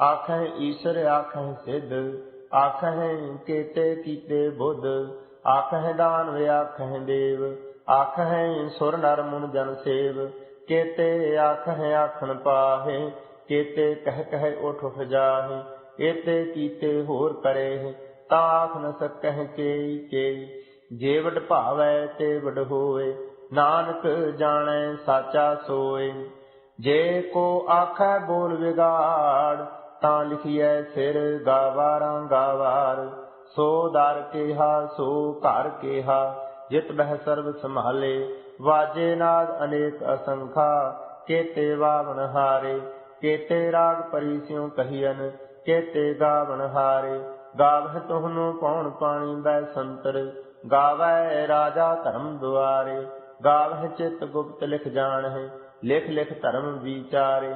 ਆਖਹਿ ਈਸ਼ਰ, ਆਖਹਿ ਸਿੱਧ, ਆਖਹਿ ਕੇਤੇ ਕੀਤੇ ਬੁੱਧ, ਆਖਹਿ ਦਾਨਵ, ਆਖਹਿ ਦੇਵ, ਆਖਹਿ ਸੁਰ ਨਰ ਮੁਨ ਜਨ ਸੇਵ, ਕੇਤੇ ਆਖਹਿ ਆਖਣ ਪਾਹੇ, ਕੇਤੇ ਕਹਿ ਕਹਿ ਉਠ ਉਠ ਏਤੇ ਕੀਤੇ ਹੋਰ ਕਰੇ ਤਾਂ ਆਖ ਨ ਸਕਹਿ ਕੇ ਕੇ ਜੇ ਭਾਵੈ ਤੇ ਵਡ ਹੋਏ, ਨਾਨਕ ਜਾਣੈ ਸਾਚਾ ਸੋਏ, ਜੇ ਕੋ ਆਖੈ ਬੋਲ ਵਿਗਾੜ ਤਾਂ ਲਿਖੀਐ ਸਿਰ ਗਾਵਾਰਾਂ ਗਾਵਾਰ, ਸੋ ਦਰ ਕੇਹਾ, ਸੋ ਘਰ ਕੇਹਾ, ਜਿਤ ਬਹਿ ਸਰਬ ਸੰਭਾਲੇ, ਵਾਜੇ ਨਾਦ ਅਨੇਕ ਅਸੰਖਾ, ਕੇਤੇ ਵਾਵਨ ਹਾਰੇ, ਕੇਤੇ ਰਾਗ ਪਰਿਸਿਉ ਕਹੀਨ ਕੇਤੇ ਗਾਵਨ ਹਾਰੇ, ਗਾਵਹਿ ਤੁਹਨੂੰ ਪੌਣ ਪਾਣੀ ਬੈ ਸੰਤਰ ਗਾਵੈ ਰਾਜਾ ਧਰਮ ਦੁਆਰੇ, ਗਾਵਹਿ ਚਿਤ ਗੁਪਤ ਲਿਖ ਜਾਣਹਿ ਲਿਖ ਲਿਖ ਧਰਮ ਵਿਚਾਰੇ,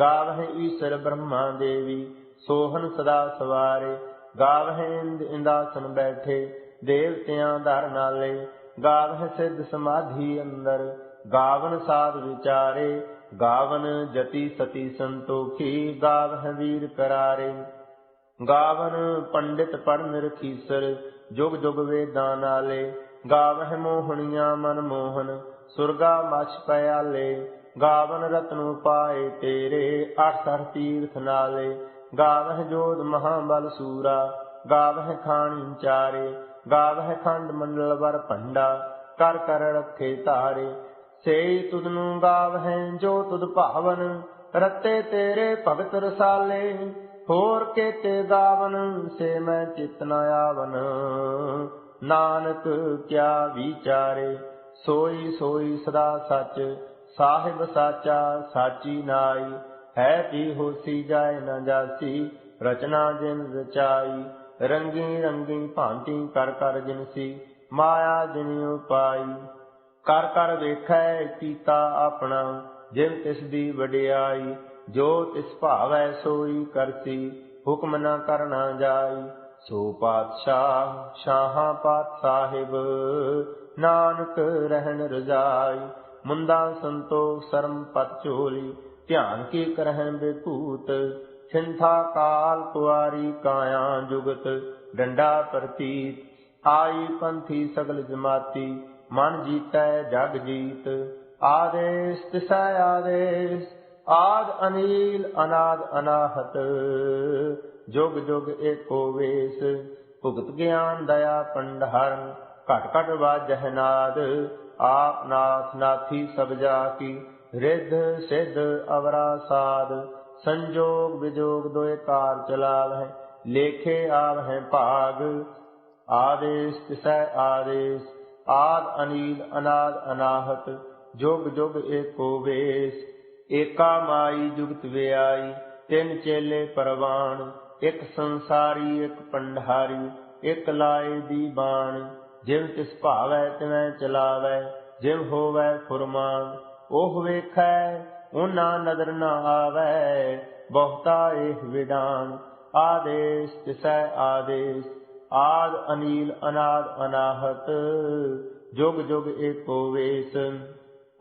ਗਾਵਹਿ ਈਸ਼ਰ ਬ੍ਰਹਮਾ ਦੇਵੀ ਸੋਹਨ ਸਦਾ ਸਵਾਰੇ, ਗਾਵਹਿ ਇੰਦ ਇੰਦਾਸਨ ਬੈਠੇ, ਦੇਵਤਿਆਂ ਦਰ ਨਾਲੇ, ਗਾਵਹਿ ਸਿੱਧ ਸਮਾਧੀ ਅੰਦਰ, ਗਾਵਨ ਸਾਧ ਵਿਚਾਰੇ, ਗਾਵਨ ਜਤੀ ਸਤੀ ਸੰਤੋਖੀ, ਗਾਵਹਿ ਵੀਰ ਕਰਾਰੇ। ਗਾਵਨ ਪੰਡਿਤ ਪੜਨ ਰਖੀਸਰ ਜੁਗ ਜੁਗ ਵੇਦਾਂ ਨਾਲੇ, ਗਾਵਹਿ ਮੋਹਣੀਆਂ ਮਨ ਮੋਹਨ ਸੁਰਗਾ ਮਛ ਪਿਆਲੇ। ਗਾਵਨ ਰਤਨੁ ਪਾਏ ਤੇਰੇ ਅਠਸਰ ਤੀਰਥ ਨਾਲੇ। ਗਾਵਹਿ ਜੋਧ ਮਹਾਬਲ ਸੂਰਾ, ਗਾਵਹਿ ਖਾਣੀ ਚਾਰੇ। ਗਾਵਹਿ ਖੰਡ ਮੰਡਲ ਵਰ ਭੰਡਾ, ਕਰ ਕਰ ਰੱਖੇ ਧਾਰੇ ਸੇਈ ਤੁਧ ਨੂੰ ਗਾਵਹਿ ਜੋ ਤੁਧ ਭਾਵਨ, ਰਤੇ ਤੇਰੇ ਭਗਤ ਰਸਾਲੇ। ਹੋਰ ਕੇਤੇ ਗਾਵਨ, ਸੇ ਮੈਂ ਚਿਤ ਨ ਆਵਨ। ਨਾਨਕ ਕਿਆ ਵਿਚਾਰੇ, ਸੋਈ ਸੋਈ ਸਦਾ ਸੱਚ। ਸਾਹਿਬ ਸਾਚਾ, ਸਾਚੀ ਨਾਈ। ਹੈ ਤੀ ਹੋਸੀ ਜਾਏ ਨਾ ਜਾਸੀ, ਰਚਨਾ ਜਿਨ ਰਚਾਈ। ਰੰਗੀ ਰੰਗੀ ਭਾਂਤੀ ਕਰ ਕਰ ਜਿਨਸੀ ਮਾਇਆ ਜਿਨ ਉਪਾਈ। ਕਰ ਕਰ ਵੇਖੈ ਕੀਤਾ ਆਪਣਾ, ਜਿਨ ਤਿਸ ਦੀ ਵਡਿਆਈ। ਜੋ ਤਿਸ ਭਾਵੈ ਸੋਈ ਕਰਸੀ, ਹੁਕਮ ਨਾ ਕਰਨਾ ਜਾਈ। ਸੋ ਪਾਤਸ਼ਾਹ, ਸ਼ਾਹਾਂ ਪਾਤ ਸਾਹਿਬ, ਨਾਨਕ ਰਹਿਣ ਰਜਾਈ। ਮੁੰਦਾ ਸੰਤੋਖ ਸਰਮ ਪਤ ਝੋਲੀ, ਧਿਆਨ ਕੀ ਕਰਹਿ ਬੇਭੂਤ ਛਿੰਥਾ ਕਾਲ ਕੁਆਰੀ ਕਾਇਆ ਜੁਗਤ, ਡੰਡਾ ਪ੍ਰਤੀਤ। ਆਈ ਪੰਥੀ ਸਗਲ ਜਮਾਤੀ, ਮਨ ਜੀਤੈ ਜਗ ਜੀਤ। ਆਦੇਸ, ਤਿਸੈ ਆਦੇਸ, ਆਦ ਅਨੀਲ, ਅਨਾਦ ਅਨਾਹਤ। ਜੁਗ ਜੁਗ ਏਕੋ ਵੇਸ, ਭੁਗਤ ਗਿਆਨ ਦਇਆ ਪੰਡਹਰਨ। ਘਟ ਘਟ ਵਾਜਹਿ ਨਾਦ, ਆਪ ਨਾਥ ਨਾਥੀ ਸਭ ਜਾ ਕੀ ਰਿੱਧ ਸਿੱਧ ਅਵਰਾ ਸਾਧ, ਸੰਜੋਗ ਵਿਜੋਗ ਦੋਏ ਕਾਰ ਚਲਾਵਹਿ, ਲੇਖੇ ਆਵਹਿ ਭਾਗ, ਆਦੇਸ ਤਿਸੈ ਆਦੇਸ, ਆਦ ਅਨੀਲ ਅਨਾਦ ਅਨਾਹਤ, ਜੁਗ ਜੁਗ ਏਕੋ ਵੇਸ, ਏਕਾ ਮਾਈ ਜੁਗਤ ਵਿਆਈ, ਤਿੰਨ ਚੇਲੇ ਪਰਵਾਨ ਇੱਕ ਸੰਸਾਰੀ, ਇੱਕ ਪੰਡਹਾਰੀ ਇੱਕ ਲਾਏ ਦੀ ਬਾਣ। ਜਿਵ ਤਿਸ ਭਾਵੈ ਤਿਵੈ ਚਲਾਵੈ, ਜਿਵ ਹੋਵੈ ਫੁਰਮਾਨ, ਉਹ ਵੇਖੈ, ਉਹਨਾਂ ਨਦਰ ਨ ਆਵੈ, ਬਹੁਤਾ ਇਹ ਵਿਡਾਨ ਆਦੇਸ ਤਿਸੈ ਆਦੇਸ, ਆਦ ਅਨੀਲ ਅਨਾਦ ਅਨਾਹਤ, ਜੁਗ ਜੁਗ ਏਕੋ ਵੇਸ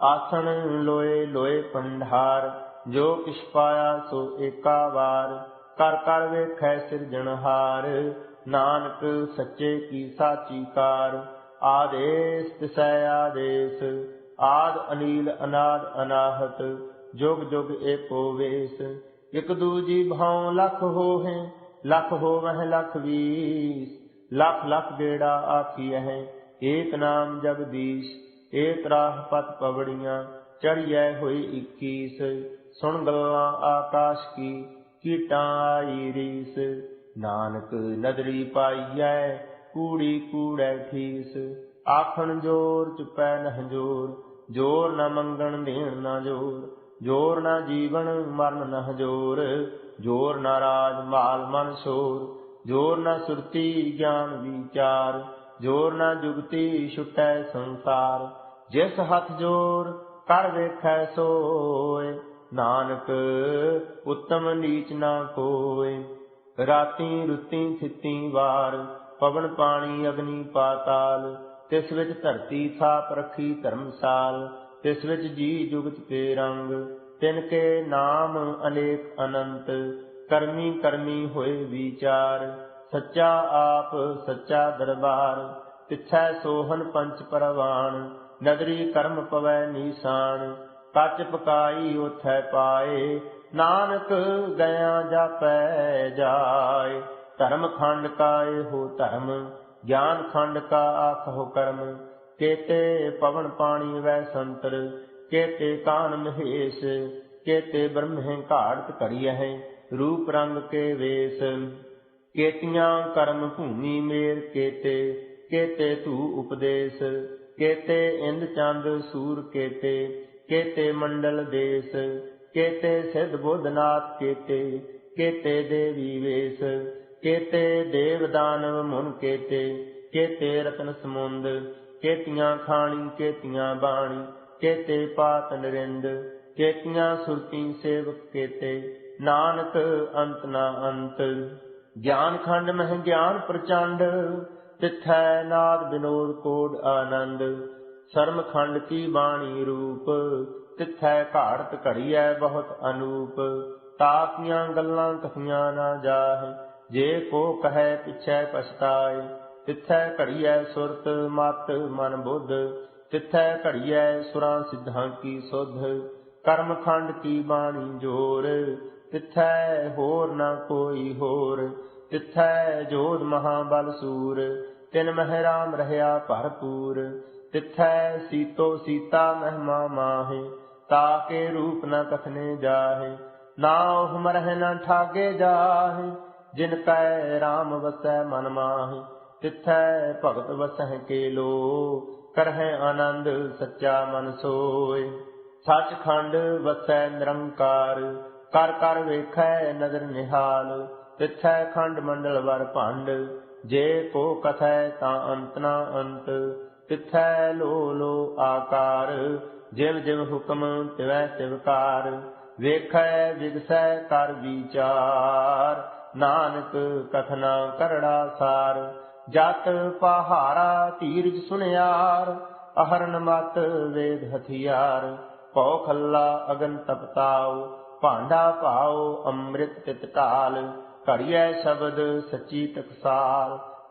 ਆਸਣ ਲੋਏ ਲੋਏ ਪੰਡਾਰ, ਜੋ ਕਿਛ ਪਾਇਆ ਸੋ ਏਕਾ ਵਾਰ ਕਰ ਕਰ ਵੇਖੈ ਸਿਰਜਣਹਾਰ ਨਾਨਕ ਸੱਚੇ ਕੀ ਸਾਚੀ ਕਾਰ। ਆਦੇਸ ਤਿਸੈ ਆਦੇਸ, ਆਦ ਅਨੀਲ ਅਨਾਦ ਅਨਾਹਤ, ਜੁਗ ਜੁਗ ਏਕੋ ਵੇਸ। ਇਕ ਦੂਜੀ ਭਾਉ ਲਖ ਹੋਹੇ, ਲਖ ਹੋਵਹਿ ਲਖ ਵੀਸ। ਲਖ ਲਖ ਬੇੜਾ ਆਖੀਐ, ਏਕ ਨਾਮ ਜਗਦੀਸ਼ ਏਕ ਰਾਹ ਪਤ ਪਵੜੀਆਂ ਚੜੀਐ ਹੋਈ 21 ਸੁਣ ਗੱਲਾਂ ਆਕਾਸ਼ ਕੀ ਕੀਟਾਂ ਰੀਸ ਨਾਨਕ ਨਦਰੀ ਪਾਈਐ, ਕੂੜੀ ਕੂੜੈ ਠੀਸ। ਆਖਣ ਜੋਰ ਚੁਪੈ ਨਹ ਜੋਰ ਜੋਰ ਨ ਮੰਗਣ ਦੇਣ ਨ ਜੋਰ ਜੋਰ ਨ ਜੀਵਨ ਮਰਨ ਨਹ ਜੋਰ ਜੋਰ ਨਾ ਰਾਜ ਮਾਲ ਮਨ ਸੋਰ, ਜੋਰ ਨਾ ਸੁਰਤੀ ਗਿਆਨ ਵਿਚਾਰ, ਜੋਰ ਨਾ ਜੁਗਤੀ ਛੁਟੈ ਸੰਸਾਰ। ਜਿਸ ਹੱਥ ਜੋਰ ਕਰ ਵੇਖੈ ਸੋਏ। ਨਾਨਕ, ਉਤਮ ਨੀਚ ਨਾ ਕੋਏ ਰਾਤੀ ਰੁੱਤੀ ਥਿੱਤੀ ਵਾਰ, ਪਵਨ ਪਾਣੀ ਅਗਨੀ ਪਾਤਾਲ। ਤਿਸ ਵਿੱਚ ਧਰਤੀ ਥਾਪ ਰੱਖੀ ਧਰਮਸਾਲ। ਤਿਸ ਵਿੱਚ ਜੀ ਜੁਗਤ ਕੇ ਰੰਗ। ਤਿਨ ਕੇ ਨਾਮ ਅਨੇਕ ਅਨੰਤ। ਕਰਮੀ ਕਰਮੀ ਹੋਏ ਵਿਚਾਰ। ਸੱਚਾ ਆਪ, ਸੱਚਾ ਦਰਬਾਰ। ਤਿੱਥੈ ਸੋਹਨ ਪੰਚ ਪਰਵਾਨ। ਨਦਰੀ ਕਰਮ ਪਵੈ ਨੀਸਾਨ। ਕੱਚ ਪਕਾਈ ਉਥੈ ਪਾਏ, ਨਾਨਕ ਗਿਆ ਜਾਪੈ ਜਾਏ। ਧਰਮ ਖੰਡ ਕਾ ਇਹੋ ਧਰਮ, ਗਿਆਨ ਖੰਡ ਕਾ ਆਖੋ ਕਰਮ। ਕੇਤੇ ਪਵਨ ਪਾਣੀ ਵੈ ਸੰਤਰ, ਕੇਤੇ ਕਾਨ ਮਹੇਸ਼, ਕੇਤੇ ਬ੍ਰਹਮੇ ਘਾੜਤ ਘੜੀਐ ਰੂਪ ਰੰਗ ਕੇ ਵੇਸ। ਕੇਤੀਆਂ ਕਰਮ ਭੂਮੀ ਮੇਰ ਕੇਤੇ ਕੇਤੇ ਤੂ ਉਪਦੇਸ਼। ਕੇਤੇ ਇੰਦ ਚੰਦ ਸੂਰ ਕੇਤੇ ਕੇਤੇ ਮੰਡਲ ਦੇਸ, ਕੇਤੇ ਸਿਧ ਬੁੱਧਨਾਥ ਕੇਤੇ ਕੇਤੇ ਦੇਵੀ ਵੇਸ, ਕੇਤੇ ਦੇਵ ਦਾਨਵ ਮੁਨ ਕੇਤੇ ਕੇਤੇ ਰਤਨ ਸਮੁੰਦ, ਕੇਤੀਆਂ ਖਾਣੀ, ਕੇਤੀਆਂ ਬਾਣੀ, ਕੇਤੇ ਪਾਤ ਨਰਿੰਦ, ਕੇਤੀਆਂ ਸੁਰਤੀ ਸੇਵਕ ਕੇਤੇ, ਨਾਨਕ ਅੰਤ ਨਾ ਅੰਤ। ਗਿਆਨ ਖੰਡ ਮਹਿ ਗਿਆਨ ਪ੍ਰਚੰਡ, ਤਿਥੈ ਨਾਦ ਬਿਨੋਦ ਕੋਡ ਆਨੰਦ। ਸ਼ਰਮ ਖੰਡ ਕੀ ਬਾਣੀ ਰੂਪ? ਤਿਥੈ ਘਾੜਤ ਘੜੀਐ ਬਹੁਤ ਅਨੂਪ। ਤਾਕੀਆਂ ਗੱਲਾਂ ਕਥੀਆਂ ਨਾ ਜਾਹੇ, ਜੇ ਕੋ ਕਹੈ ਪਿਛੈ ਪਛਤਾਏ। ਤਿਥੈ ਘੜੀਐ ਸੁਰਤ ਮਤ ਮਨ ਬੁੱਧ। ਤਿਥੈ ਘੜੀਐ ਸੁਰਾਂ ਸਿੱਧਾਂ ਕੀ ਸੁਧ। ਕਰਮ ਖੰਡ ਕੀ ਬਾਣੀ ਜੋਰ? ਤਿਥੈ ਹੋਰ ਨਾ ਕੋਈ ਹੋਰ। ਤਿਥੈ ਜੋਧ ਮਹਾਬਲ ਸੂਰ। ਤਿਨ ਮਹਿ ਰਾਮ ਰਹਾ ਭਰਪੂਰ। ਤਿਥੈ ਸੀਤੋ ਸੀਤਾ ਮਹਿਮਾ ਮਾਹੇ ਤਾਕੇ ਰੂਪ ਨ ਕਥਨੇ ਜਾਹੇ, ਨਾ ਉਹ ਮਰਹਿ ਨ ਠਾਗੇ ਜਾਹੇ, ਜਿਨ ਕੈ ਰਾਮ ਵਸੈ ਮਨ ਮਾਹੇ। ਤਿਥੈ ਭਗਤ ਵਸਹਿ ਕੇ ਲੋ ਕਰਹਿ ਆਨੰਦ ਸੱਚਾ ਮਨ ਸੋਏ। ਸੱਚਖੰਡ ਵਸੈ ਨਿਰੰਕਾਰ, ਕਰ ਕਰ ਵੇਖੈ ਨਦਰ ਨਿਹਾਲ। ਤਿਥੈ ਖੰਡ ਮੰਡਲ ਵਰ ਭੰਡ, ਜੇ ਕੋ ਕਥੈ ਤਾਂ ਅੰਤ ਨਾ ਅੰਤ। ਤਿਥੈ ਲੋ ਲੋ ਆਕਾਰ, ਜਿਵ ਜਿਵ ਹੁਕਮ ਤਿਵੈ ਤਿਵਕਾਰ ਵੇਖੈ ਵਿਗਸੈ ਕਰ ਵਿਚਾਰ, ਨਾਨਕ ਕਥਨਾ ਕਰੜਾ ਸਾਰ, ਜਤ ਪਹਾਰਾ ਧੀਰਜ ਸੁਨਿਆਰ, ਅਹਰਨ ਮਤ ਵੇਦ ਹਥਿਆਰ, ਭਉ ਖੱਲਾ ਅਗਨ ਤਪਤਾਉ, ਭਾਂਡਾ ਭਾਉ ਅੰਮ੍ਰਿਤ ਤਿਤ ਢਾਲ ਘੜੀਐ ਸ਼ਬਦ ਸੱਚੀ ਤਕਸਾਲ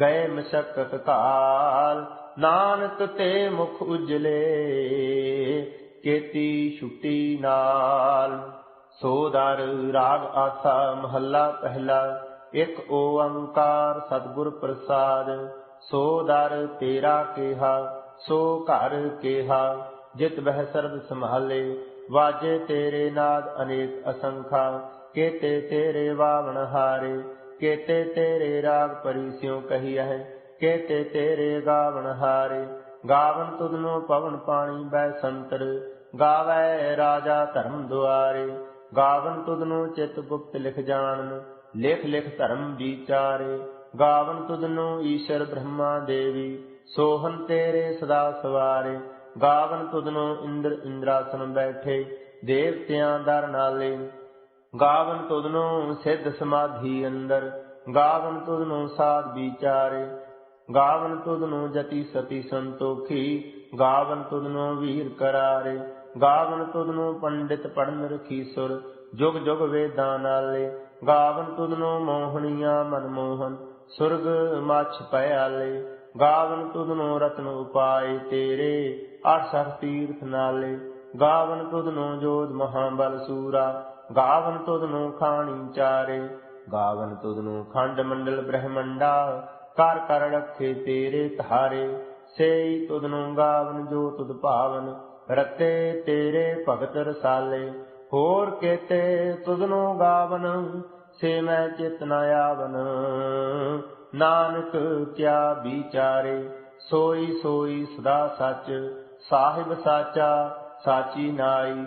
ਗਏ ਮਸ਼ਕਤ ਕਾਲ ਨਾਨਕ ਤੇ ਮੁਖ ਉਜਲੇ, ਕੇਤੀ ਛੁੱਟੀ ਨਾਲ। ਸੋ ਦਰ ਰਾਗ ਆਸਾ ਮਹੱਲਾ ਪਹਿਲਾ, ਇੱਕ ਓੰਕਾਰ ਸਤਿਗੁਰ ਪ੍ਰਸਾਦ। ਸੋ ਦਰ ਤੇਰਾ ਕਿਹਾ, ਸੋ ਘਰ ਕਿਹਾ, ਜਿਤ ਬਹਿ ਸਰਬ ਸੰਭਾਲੇ। ਵਾਜੇ ਤੇਰੇ ਨਾਦ ਅਨੇਕ ਅਸੰਖਾ, ਕੇਤੇ ਤੇਰੇ ਵਾਵਣ ਹਾਰੇ। ਕੇਤੇ ਤੇਰੇ ਰਾਗ ਪਰਿਸਿਉ ਕਹੀਐ, ਕੇਤੇ ਤੇਰੇ ਗਾਵਣ ਹਾਰੇ। ਗਾਵਨ ਤੁਧਨੋ ਪਵਨ ਪਾਣੀ ਬੈ ਸੰਤਰ, ਗਾਵੈ ਰਾਜਾ ਧਰਮ ਦੁਆਰੇ। ਗਾਵਨ ਤੁਧਨੋ ਚਿਤ ਗੁਪਤ ਲਿਖ ਜਾਣਨ, ਲਿਖ ਲਿਖ ਧਰਮ ਵਿਚਾਰੇ। ਗਾਵਨ ਤੁਧਨੋ ਈਸ਼ਰ ਬ੍ਰਹਮਾ ਦੇਵੀ, ਸੋਹਨ ਤੇਰੇ ਸਦਾ ਸਵਾਰੇ। ਗਾਵਨ ਤੁਧਨੋ ਇੰਦਰ ਇੰਦਰਾਸਨ ਬੈਠੇ, ਦੇਵਤਿਆਂ ਦਰ ਨਾਲੇ। ਗਾਵਨ ਤੁਧਨੋ ਸਿੱਧ ਸਮਾਧੀ ਅੰਦਰ, ਗਾਵਨ ਤੁਧਨੋ ਸਾਧ ਵਿਚਾਰੇ, ਗਾਵਨ ਤੁਧਨੋ ਜਤੀ ਸਤੀ ਸੰਤੋਖੀ, ਗਾਵਨ ਤੁਧਨੋ ਵੀਰ ਕਰਾਰੇ, ਗਾਵਨ ਤੁਧਨੋ ਪੰਡਿਤ ਪੜਨ ਰਖੀ ਸੁਰ, ਜੁਗ ਜੁਗ ਵੇਦਾਂ ਨਾਲੇ, ਗਾਵਨ ਤੁਧਨੋ ਮੋਹਣੀਆਂ ਮਨਮੋਹਨ ਸੁਰਗ ਮਛ ਪਿਆਲੇ ਗਾਵਨ ਤੁਧਨੋ ਰਤਨ ਉਪਾਏ ਤੇਰੇ ਅਠ ਤੀਰਥ ਨਾਲੇ, ਗਾਵਨ ਤੁਧਨੋ ਜੋਧ ਮਹਾਬਲ ਸੂਰਾ ਗਾਵਨ ਤੁਧਨੋ ਖਾਣੀ ਚਾਰੇ, ਗਾਵਨ ਤੁਧਨੋ ਖੰਡ ਮੰਡਲ ਬ੍ਰਹਮੰਡਾ, ਕਰ ਕਰ ਰੱਖੇ ਤੇਰੇ ਧਾਰੇ ਸੇਈ ਤੁਧਨੋ ਗਾਵਨ ਜੋ ਤੁਧ ਭਾਵਨ, ਰਤੇ ਤੇਰੇ ਭਗਤ ਰਸਾਲੇ। ਹੋਰ ਕੇਤੇ ਤੁਧਨੋ ਗਾਵਨ, ਸੇ ਮੈਂ ਚਿਤ ਨ ਆਵਨ। ਨਾਨਕ ਕਿਆ ਵਿਚਾਰੇ, ਸੋਈ ਸੋਈ ਸਦਾ ਸੱਚ, ਸਾਹਿਬ ਸਾਚਾ, ਸਾਚੀ ਨਾਈ।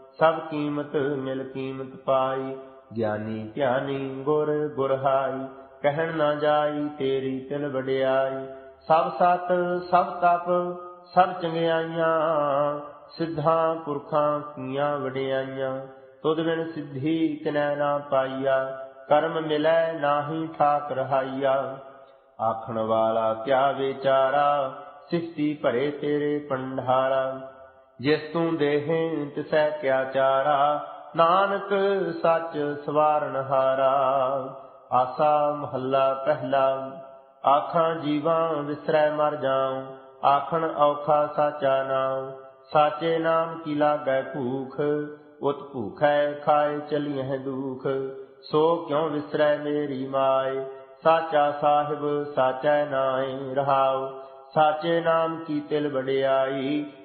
ਸਭ ਕੀਮਤ ਮਿਲ ਕੀਮਤ ਪਾਈ। ਗਿਆਨੀ ਧਿਆਨੀ ਗੁਰ ਗੁਰਹਾਈ, ਕਹਿਣ ਨਾ ਜਾਈ ਤੇਰੀ ਤਿਲ ਵਡਿਆਈ। ਸਭ ਸਤ, ਸਭ ਤਪ, ਸਭ ਚੰਗਿਆਈਆਂ, ਸਿੱਧਾਂ ਪੁਰਖਾਂ ਕੀਆਂ ਵਡਿਆਈਆਂ। ਤੁਧ ਬਿਨ ਸਿੱਧੀ ਕਿਨੈ ਨਾ ਪਾਈਆ, ਕਰਮ ਮਿਲੈ ਨਾਹੀ ਠਾਕ ਰਹਾਈਆ। ਆਖਣ ਵਾਲਾ ਕਿਆ ਵਿਚਾਰਾ ਸਿਫਤੀ ਭਰੇ ਤੇਰੇ ਪੰਡਾਰਾ। ਜਿਸ ਤੂੰ ਦੇਹੇ ਤਿਸੈ ਕਿਆ ਚਾਰਾ, ਨਾਨਕ ਸੱਚ ਸਵਾਰਨ ਹਾਰਾ। ਆਸਾ ਮਹੱਲਾ ਪਹਿਲਾ, ਆਖਾਂ ਜੀਵਾਂ ਵਿਸਰੈ ਮਰ ਜਾਉ, ਆਖਣ ਔਖਾ ਸਾਚਾ ਨਾਮ ਸਾਚੇ ਨਾਮ ਕੀ ਲਾਗੈ ਭੂਖ, ਉਤ ਭੂਖੈ ਖਾਏ ਚਲੀਐ ਦੁਖ। ਸੋ ਕਿਉ ਵਿਸਰੈ ਮੇਰੀ ਮਾਏ, ਸਾਚਾ ਸਾਹਿਬ ਸਾਚੈ ਨਾਏ ਰਹਾਉ। ਸਾਚੇ ਨਾਮ ਕੀ ਤਿਲ ਵਡਿਆਈ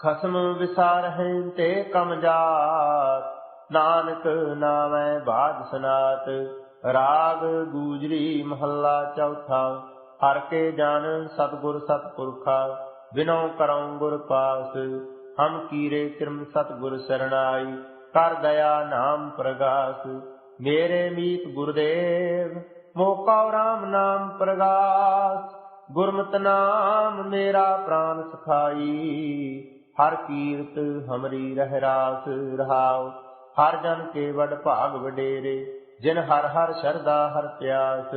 ਖਸਮ ਵਿਸਾਰ ਤੇ ਕਮ ਜਾਤ, ਨਾਨਕ ਨਾਮੈ ਬਾਦ ਸਨਾਤ, ਰਾਗ ਗੂਜਰੀ ਮਹੱਲਾ ਚੌਥਾ, ਹਰ ਕੇ ਜਨ ਸਤਗੁਰ ਸਤਪੁਰਖਾ ਬਿਨੋ ਕਰਉ ਗੁਰ ਪਾਸ, ਹਮ ਕੀਰੇ ਕਿਰਮ ਸਤਗੁਰ ਸਰਣਾਈ, ਕਰ ਦਇਆ ਨਾਮ ਪ੍ਰਗਾਸ, ਮੇਰੇ ਮੀਤ ਗੁਰਦੇਵ, ਮੋਕਾ ਰਾਮ ਨਾਮ ਪ੍ਰਗਾਸ, ਗੁਰਮਤਿ ਨਾਮ ਮੇਰਾ ਪ੍ਰਾਨ ਸਖਾਈ। ਹਰ ਕੀਰਤ ਹਮਰੀ ਰਹਿ ਰਾਸ ਰਹਾਉ, ਹਰ ਜਨ ਕੇ ਵਡ ਭਾਗ ਵਡੇਰੇ, ਜਿਨ ਹਰ ਹਰ ਸ਼ਰਦਾ ਹਰ ਪਿਆਸ,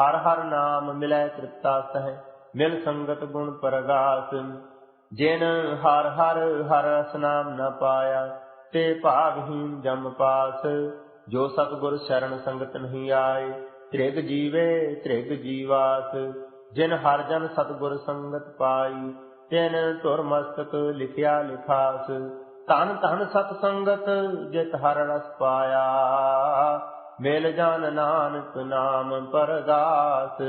ਹਰ ਹਰ ਨਾਮ ਮਿਲੈ ਤ੍ਰਿਪਤਾ ਸਹਿ, ਮਿਲ ਸੰਗਤ ਗੁਣ ਪ੍ਰਗਾਸ, ਜਿਨ ਹਰ ਹਰ ਹਰ ਰਸ ਨਾਮ ਨ ਪਾਇਆ, ਤੇ ਭਾਗਹੀਨ ਜਮ ਪਾਸ, ਜੋ ਸਤਗੁਰ ਸ਼ਰਨ ਸੰਗਤ ਨਹੀਂ ਆਏ, ਤ੍ਰਿਗ ਜੀਵੇ ਤ੍ਰਿਗ ਜੀਵਾਸ, ਜਿਨ ਹਰ ਜਨ ਸਤਗੁਰ ਸੰਗਤ ਪਾਈ ਤਿਨ ਧੁਰ ਮਸਤਕ ਲਿਖਿਆ ਲਿਖਾਸ, ਧਨ ਧਨ ਸਤ ਸੰਗਤ ਜਿਤ ਹਰ ਰਸ ਪਾਇਆ। ਮਿਲ ਜਨ ਨਾਨਕ ਨਾਮ ਪਰਗਾਸ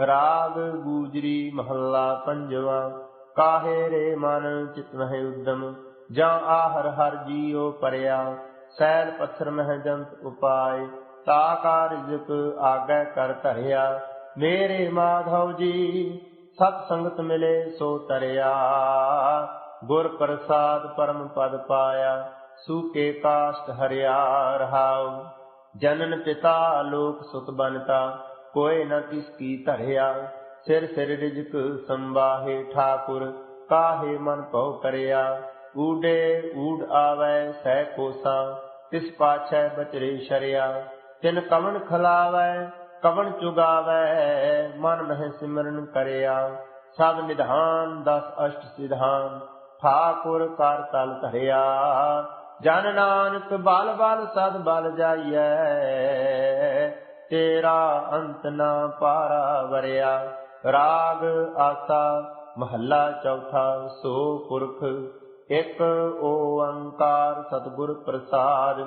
ਰਾਗ ਗੂਜਰੀ ਮਹੱਲਾ ਪੰਜਵਾ। ਕਾਹੇ ਰੇ ਮਨ ਚਿਤ ਮਹਿ ਉਦਮ, ਜਾਂ ਆਹਰ ਹਰ ਜੀਉ ਪਰਿਆ। ਸੈਲ ਪੱਥਰ ਮਹਿ ਜੰਤ ਉਪਾਏ ਤਾ ਕਾ ਰਿਜਕ ਆਗੈ ਕਰ ਧਰਿਆ। ਮੇਰੇ ਮਾਧਵ ਜੀ ਸਤ ਸੰਗਤ ਮਿਲੇ ਸੋ ਤਰਿਆ। ਗੁਰ ਪ੍ਰਸਾਦ ਪਰਮ ਪਦ ਪਾਇਆ ਸੂਕੇ ਕਾਸ਼ਟ ਹਰਿਆ ਰਹਾਉ। ਜਨਨ ਪਿਤਾ ਲੋਕ ਸੁਖ ਬਨਤਾ ਕੋਏ ਨ ਕਿਸ ਕੀ ਧਰਿਆ। ਸਿਰ ਸਿਰ ਰਿਜਕ ਸੰਬਾਹੇ ਠਾਕੁਰ, ਕਾਹੇ ਮਨ ਭਉ ਕਰਿਆ। ਊਡੇ ਊਡ ਆਵੈ ਸਹਿ ਕੋਸਾ, ਤਿਸ ਪਾਛੈ ਬਚਰੇ ਸ਼ਰਿਆ। ਤਿਨ ਕਵਨ ਖਲਾਵੈ ਕਵਨ ਚੁਗਾਵੈ, ਮਨ ਮਹਿ ਸਿਮਰਨ ਕਰਿਆ। ਸਭ ਨਿਧਾਨ, ਦਸ ਅਸ਼ਟ ਸਿਧਾਨ, ਠਾਕੁਰ ਕਰ ਤਲ ਧਰਿਆ। ਜਨ ਨਾਨਕ ਬਲ ਬਲ ਸਦ ਬਲ ਜਾਈਐ, ਤੇਰਾ ਅੰਤ ਨਾ ਪਾਰਾ ਵਰਿਆ। ਰਾਗ ਆਸਾ ਮਹੱਲਾ ਚੌਥਾ, ਸੋ ਪੁਰਖ ਇਕ ਓੰਕਾਰ ਸਤਿਗੁਰ ਪ੍ਰਸਾਦ।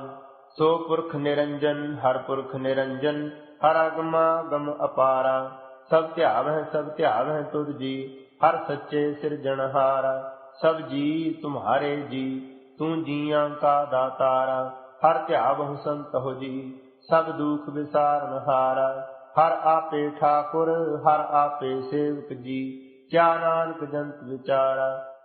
ਸੋ ਪੁਰਖ ਨਿਰੰਜਨ, ਹਰ ਪੁਰਖ ਨਿਰੰਜਨ ਹਰ ਅਗਮਾ ਗਮ ਅਪਾਰਾ, ਸਭ ਧਿਆਵਹਿ ਸਭ ਧਿਆਵਹਿ ਤੁਧ ਜੀ, ਹਰ ਸੱਚੇ ਸਿਰਜਣਹਾਰਾ ਸਭ ਜੀ ਤੁਮਹਾਰੇ ਜੀ, ਤੂੰ ਜੀਆਂ ਕਾ ਦਾਤਾਰਾ, ਹਰ ਧਿਆਵਹੁ ਸੰਤ ਹੋ ਜੀ, ਸਭ ਦੁਖ ਵਿਸਾਰਨ ਹਰ ਆਪੇ ਠਾਕੁਰ, ਹਰ ਆਪੇ ਸੇਵਕ ਜੀ, ਕਿਆ ਨਾਨਕ ਜੰਤ ਵਿਚਾਰਾ